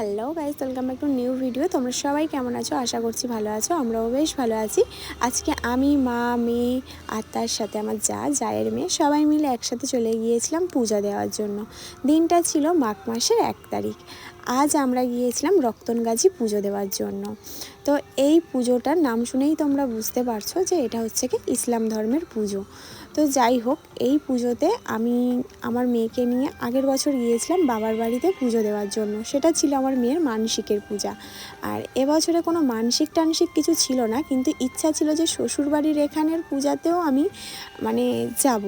Hello guys welcome back to new video. তোমরা সবাই কেমন আছো? আশা করছি ভালো আছো, আমরাও বেশ ভালো আছি। আজকে আমি, মা, মেয়ে আর তার সাথে আমার যা, জায়ের মেয়ে, সবাই মিলে একসাথে চলে গিয়েছিলাম পূজা দেওয়ার জন্য। দিনটা ছিল মাঘ মাসের এক তারিখ। আজ আমরা গিয়েছিলাম রক্তনগাছি পুজো দেওয়ার জন্য। তো এই পুজোটার নাম শুনেই তোমরা বুঝতে পারছ যে এটা হচ্ছে কি ইসলাম ধর্মের পুজো। তো যাই হোক, এই পুজোতে আমি আমার মেয়েকে নিয়ে আগের বছর গিয়েছিলাম বাবার বাড়িতে পুজো দেওয়ার জন্য। সেটা ছিল আমার মেয়ের মানসিকের পূজা। আর এবছরে কোনো মানসিক টানসিক কিছু ছিল না, কিন্তু ইচ্ছা ছিল যে শ্বশুরবাড়ির এখানের পূজাতেও আমি মানে যাব।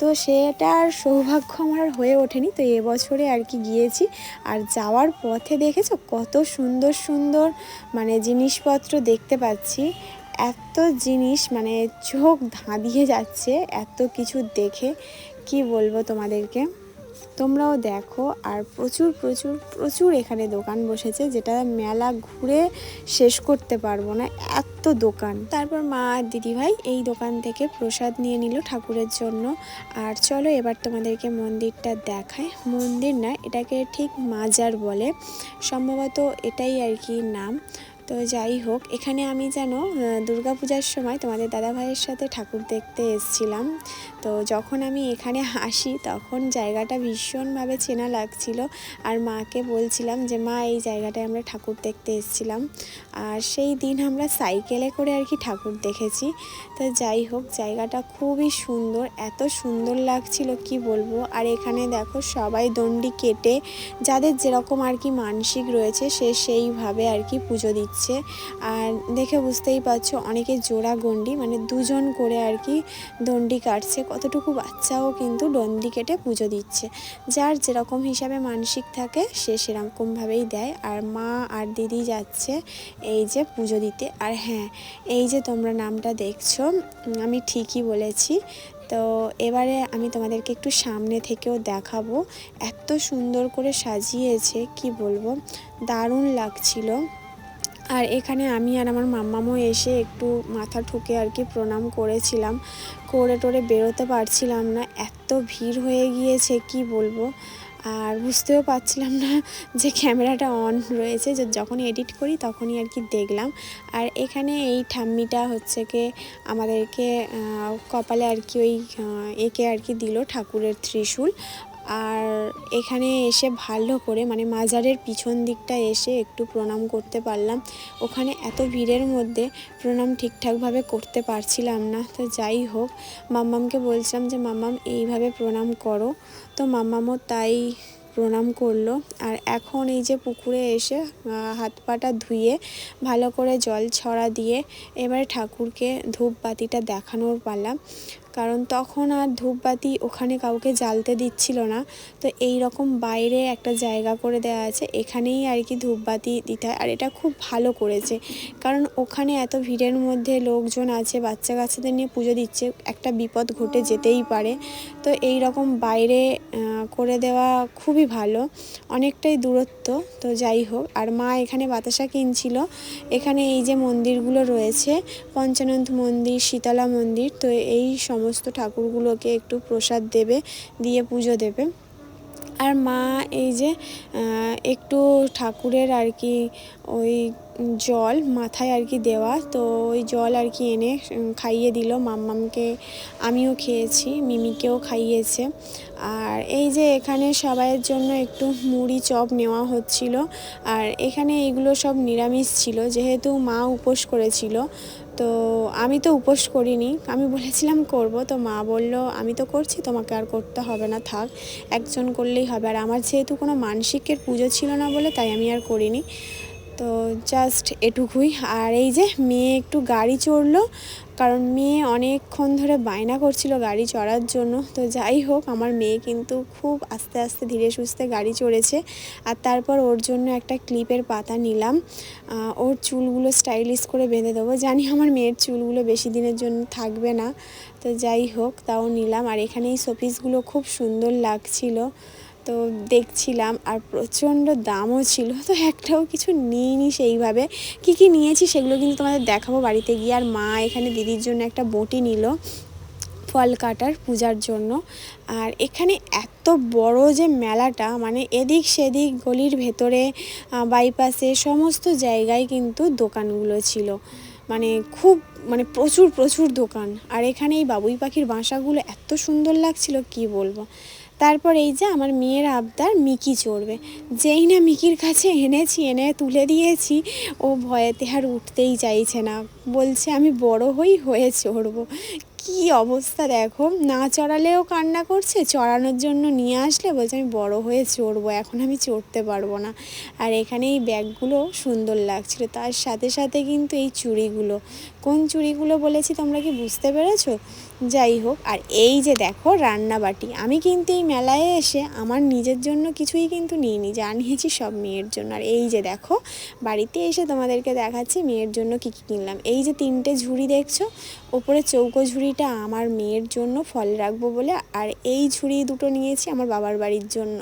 তো সেটার সৌভাগ্য আমার হয়ে ওঠেনি। তো এবছরে আর কি গিয়েছি। আর যাওয়ার পথে দেখেছ কত সুন্দর সুন্দর মানে জিনিসপত্র দেখতে পাচ্ছি। এত জিনিস মানে চোখ ধাঁধিয়ে যাচ্ছে, এত কিছু দেখে। কি বলব তোমাদেরকে? তোমরাও দেখো, আর প্রচুর প্রচুর প্রচুর এখানে দোকান বসেছে যেটা মেলা ঘুরে শেষ করতে পারব না, এত দোকান। তারপর মা আর দিদিভাই এই দোকান থেকে প্রসাদ নিয়ে নিল ঠাকুরের জন্য। আর চলো এবার তোমাদেরকে মন্দিরটা দেখায় মন্দির না, এটাকে ঠিক মাজার বলে। সম্ভবত এটাই আর কি নাম। তো যাই হোক, এখানে আমি যেন দুর্গা পূজার সময় তোমাদের দাদা ভাইয়ের সাথে ঠাকুর দেখতে এসছিলাম। তো যখন আমি এখানে আসি, তখন জায়গাটা ভীষণভাবে চেনা লাগছিল আর মাকে বলছিলাম যে, মা, এই জায়গাটায় আমরা ঠাকুর দেখতে এসছিলাম। আর সেই দিন আমরা সাইকেলে করে আর কি ঠাকুর দেখেছি। তো যাই হোক, জায়গাটা খুবই সুন্দর, এত সুন্দর লাগছিল, কি বলব? আর এখানে দেখো, সবাই দণ্ডি কেটে, যাদের যেরকম আর কি মানসিক রয়েছে, সে সেইভাবে আর কি পুজো দিচ্ছে। আর দেখে বুঝতেই পারছ অনেকে জোড়া গন্ডি মানে দুজন করে আর কি দণ্ডি কাটছে। কতটুকু বাচ্চাও কিন্তু দণ্ডি কেটে পুজো দিচ্ছে। যার যেরকম হিসাবে মানসিক থাকে, সে সেরকমভাবেই দেয়। আর মা আর দিদি যাচ্ছে এই যে পুজো দিতে। আর হ্যাঁ এই যে তোমরা নামটা দেখছ আমি ঠিকই বলেছি। তো এবারে আমি তোমাদেরকে একটু সামনে থেকেও দেখাবো। এত সুন্দর করে সাজিয়েছে, কি বলব? দারুণ লাগছিল। আর এখানে আমি আর আমার মাম্মামও এসে একটু মাথা ঠুকে আর কি প্রণাম করেছিলাম। করে টোরে বেরোতে পারছিলাম না, এত ভিড় হয়ে গিয়েছে, কি বলব? আর বুঝতেও পারছিলাম না যে ক্যামেরাটা অন রয়েছে, যে যখন এডিট করি তখনই আর কি দেখলাম। আর এখানে এই ঠাম্মিটা হচ্ছে কি, আমাদেরকে কপালে আর কি ওই একে আর কি দিল ঠাকুরের ত্রিশূল। আর এখানে এসে ভালো করে মানে মাজারের পিছন দিকটা এসে একটু প্রণাম করতে পারলাম। ওখানে এত ভিড়ের মধ্যে প্রণাম ঠিকঠাকভাবে করতে পারছিলাম না। তো যাই হোক, মাম্মামকে বলছিলাম যে, মাম্মাম, এইভাবে প্রণাম করো। তো মাম্মামও তাই প্রণাম করল। আর এখন এই যে পুকুরে এসে হাত পাটা ধুয়ে ভালো করে জল ছড়া দিয়ে এবারে ঠাকুরকে ধূপ বাতিটা দেখানোর পালা। কারণ তখন আর ধূপবাতি ওখানে কাউকে জ্বালতে দিচ্ছিল না। তো এই রকম বাইরে একটা জায়গা করে দেওয়া আছে, এখানেই আর কি ধূপবাতি দিতে হয়। আর এটা খুব ভালো করেছে, কারণ ওখানে এত ভিড়ের মধ্যে লোকজন আছে বাচ্চা কাচ্চাদের নিয়ে পুজো দিচ্ছে, একটা বিপদ ঘটে যেতেই পারে। তো এই রকম বাইরে করে দেওয়া খুবই ভালো, অনেকটাই দূরত্ব। তো যাই হোক, আর মা এখানে বাতাসা কিনছিল। এখানে এই যে মন্দিরগুলো রয়েছে, পঞ্চানন্দ মন্দির, শীতলা মন্দির, তো এই সমস্ত সমস্ত ঠাকুরগুলোকে একটু প্রসাদ দেবে, দিয়ে পুজো দেবে। আর মা এই যে একটু ঠাকুরের আর কি ওই জল মাথায় আর কি দেওয়া। তো ওই জল আর কি এনে খাইয়ে দিল মাম্মামকে। আমিও খেয়েছি, মিমিকেও খাইয়েছে। আর এই যে এখানে সবাইয়ের জন্য একটু মুড়ি চপ নেওয়া হচ্ছিল। আর এখানে এগুলো সব নিরামিষ ছিল, যেহেতু মা উপোস করেছিল। তো আমি তো উপোস করিনি। আমি বলেছিলাম, করব। তো মা বলল, আমি তো করছি, তোমাকে আর করতে হবে না, থাক। একজন করলেই হবে। আর আমার যেহেতু কোনো মানসিকের পুজো ছিল না বলে তাই আমি আর করিনি। তো জাস্ট এটুকুই। আর এই যে মেয়ে একটু গাড়ি চড়লো, কারণ মেয়ে অনেকক্ষণ ধরে বায়না করছিল গাড়ি চড়ার জন্য। তো যাই হোক, আমার মেয়ে কিন্তু খুব আস্তে আস্তে ধীরে সুস্থে গাড়ি চড়েছে। আর তারপর ওর জন্য একটা ক্লিপের পাতা নিলাম। ওর চুলগুলো স্টাইলিশ করে বেঁধে দেবো। জানি আমার মেয়ের চুলগুলো বেশি দিনের জন্য থাকবে না। তো যাই হোক, তাও নিলাম। আর এখানে এই শোপিসগুলো খুব সুন্দর লাগছিল। তো দেখছিলাম আর প্রচণ্ড দামও ছিল। তো একটাও কিছু নিইনি সেইভাবে। কি কি নিয়েছি সেগুলো কিন্তু তোমাদের দেখাবো বাড়িতে গিয়ে। আর মা এখানে দিদির জন্য একটা বটি নিল ফল কাটার পূজার জন্য। আর এখানে এত বড় যে মেলাটা মানে এদিক সেদিক গলির ভেতরে বাইপাসে সমস্ত জায়গায় কিন্তু দোকানগুলো ছিল। মানে খুব মানে প্রচুর প্রচুর দোকান। আর এখানে এই বাবুই পাখির বাসাগুলো এত সুন্দর লাগছিল, কি বলব? তারপর এই যে আমার মেয়ের আবদার, মিকি চড়বে। যেই না মিকির কাছে এনেছি, এনে তুলে দিয়েছি, ও ভয়েতে আর উঠতেই চাইছে না। বলছে, আমি বড় হই হয়ে চড়বো। কি অবস্থা দেখো? না চড়ালেও কান্না করছে, চড়ানোর জন্য নিয়ে আসলে বলছে আমি বড় হয়ে চড়বো, এখন আমি চড়তে পারব না। আর এখানে এই ব্যাগগুলো সুন্দর লাগছিল, তার সাথে সাথে কিন্তু এই চুড়িগুলো। কোন চুড়িগুলো বলেছি তোমরা কি বুঝতে পেরেছ? যাই হোক, আর এই যে দেখো রান্নাবাটি, আমি কিন্তু এই মেলায় এসে আমার নিজের জন্য কিছুই কিন্তু নিইনি, যা নিয়েছি সব মেয়ের জন্য। আর এই যে দেখো, বাড়িতে এসে তোমাদেরকে দেখাচ্ছি মেয়ের জন্য কী কী কিনলাম। এই যে তিনটে ঝুড়ি দেখছ, ওপরে চৌকো ঝুড়িটা আমার মেয়ের জন্য ফল রাখব বলে, আর এই ঝুড়ি দুটো নিয়েছি আমার বাবার বাড়ির জন্য।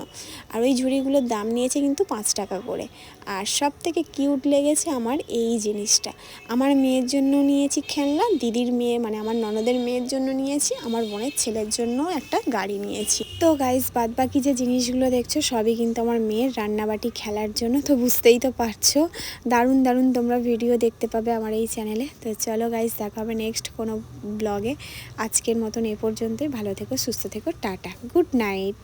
আর ওই ঝুড়িগুলোর দাম নিয়েছে কিন্তু পাঁচ টাকা করে। আর সব থেকে কিউট লেগেছে আমার এই জিনিসটা। আমার মেয়ের জন্য নিয়েছি খেলনা, দিদির মেয়ে মানে আমার ননদের মেয়ের জন্য নিয়েছি, আমার বোনের ছেলের জন্য একটা গাড়ি নিয়েছি। তো গাইজ বাদ বাকি যে জিনিসগুলো দেখছ সবই কিন্তু আমার মেয়ের রান্নাবাটি খেলার জন্য, তো বুঝতেই তো পারছ। দারুণ দারুণ তোমরা ভিডিও দেখতে পাবে আমার এই চ্যানেলে তো চলো গাইজ দেখা হবে নেক্সট কোনো ব্লগে আজকের মতন এ পর্যন্তই। ভালো থেকো সুস্থ থেকো টাটা। Good night.